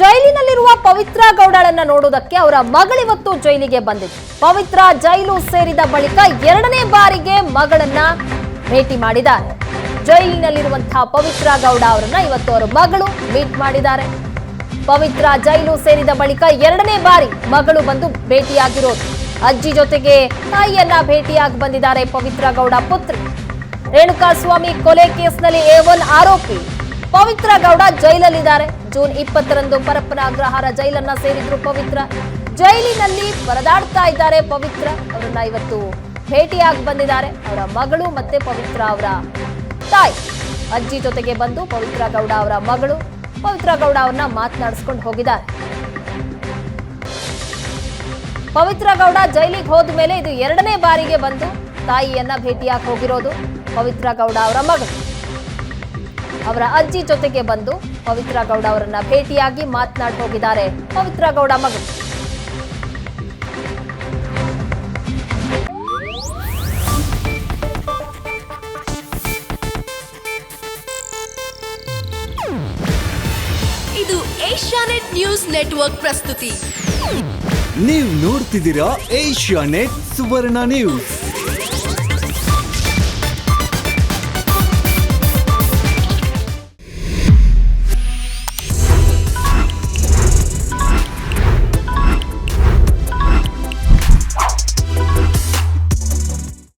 ಜೈಲಿನಲ್ಲಿರುವ ಪವಿತ್ರ ಗೌಡಳನ್ನ ನೋಡುವುದಕ್ಕೆ ಅವರ ಮಗಳಿವತ್ತು ಜೈಲಿಗೆ ಬಂದಿತ್ತು ಪವಿತ್ರ ಜೈಲು ಸೇರಿದ ಬಳಿಕ ಎರಡನೇ ಬಾರಿಗೆ ಮಗಳನ್ನ ಭೇಟಿ ಮಾಡಿದ್ದಾರೆ. ಜೈಲಿನಲ್ಲಿರುವಂತಹ ಪವಿತ್ರ ಗೌಡ ಅವರನ್ನ ಇವತ್ತು ಅವರ ಮಗಳು ಮೀಟ್ ಮಾಡಿದ್ದಾರೆ. ಪವಿತ್ರ ಜೈಲು ಸೇರಿದ ಬಳಿಕ ಎರಡನೇ ಬಾರಿ ಮಗಳು ಬಂದು ಭೇಟಿಯಾಗಿರೋದು. ಅಜ್ಜಿ ಜೊತೆಗೆ ತಾಯಿಯನ್ನ ಭೇಟಿಯಾಗಿ ಬಂದಿದ್ದಾರೆ ಪವಿತ್ರ ಗೌಡ ಪುತ್ರಿ. ರೇಣುಕಾಸ್ವಾಮಿ ಕೊಲೆ ಕೇಸ್ನಲ್ಲಿ ಎ ಒನ್ ಆರೋಪಿ. ಪವಿತ್ರ ಗೌಡ ಜೈಲಲ್ಲಿದ್ದಾರೆ. ಜೂನ್ ಇಪ್ಪತ್ತರಂದು ಪರಪ್ಪನ ಅಗ್ರಹಾರ ಜೈಲನ್ನ ಸೇರಿದ್ರು ಪವಿತ್ರ. ಜೈಲಿನಲ್ಲಿ ಪರದಾಡ್ತಾ ಇದ್ದಾರೆ ಪವಿತ್ರ. ಅವರನ್ನ ಇವತ್ತು ಭೇಟಿಯಾಗಿ ಬಂದಿದ್ದಾರೆ. ಅವರ ಮಗಳು ಮತ್ತೆ ಪವಿತ್ರ ಅವರ ತಾಯಿ. ಅಜ್ಜಿ ಜೊತೆಗೆ ಬಂದು ಪವಿತ್ರ ಗೌಡ ಅವರ ಮಗಳು, ಪವಿತ್ರ ಗೌಡ ಅವ್ರನ್ನ ಮಾತನಾಡಿಸ್ಕೊಂಡು ಹೋಗಿದ್ದಾರೆ. ಪವಿತ್ರ ಗೌಡ ಜೈಲಿಗೆ ಹೋದ ಮೇಲೆ ಇದು ಎರಡನೇ ಬಾರಿಗೆ ಬಂದು ತಾಯಿಯನ್ನ ಭೇಟಿಯಾಗಿ ಹೋಗಿರೋದು ಪವಿತ್ರ ಗೌಡ ಅವರ ಮಗಳು. ಅವರ ಅಜ್ಜಿ ಜೊತೆಗೆ ಬಂದು ಪವಿತ್ರ ಗೌಡ ಅವರನ್ನ ಭೇಟಿಯಾಗಿ ಮಾತನಾಡಿ ಹೋಗಿದ್ದಾರೆ. ಪವಿತ್ರ ಗೌಡ ಮಗಳು ಇದು ಏಷ್ಯಾನೆಟ್ ನ್ಯೂಸ್ ನೆಟ್ವರ್ಕ್ ಪ್ರಸ್ತುತಿ. ನೀವು ನೋಡ್ತಿದ್ದೀರಾ ಏಷ್ಯಾ ನೆಟ್ ಸುವರ್ಣ ನ್ಯೂಸ್.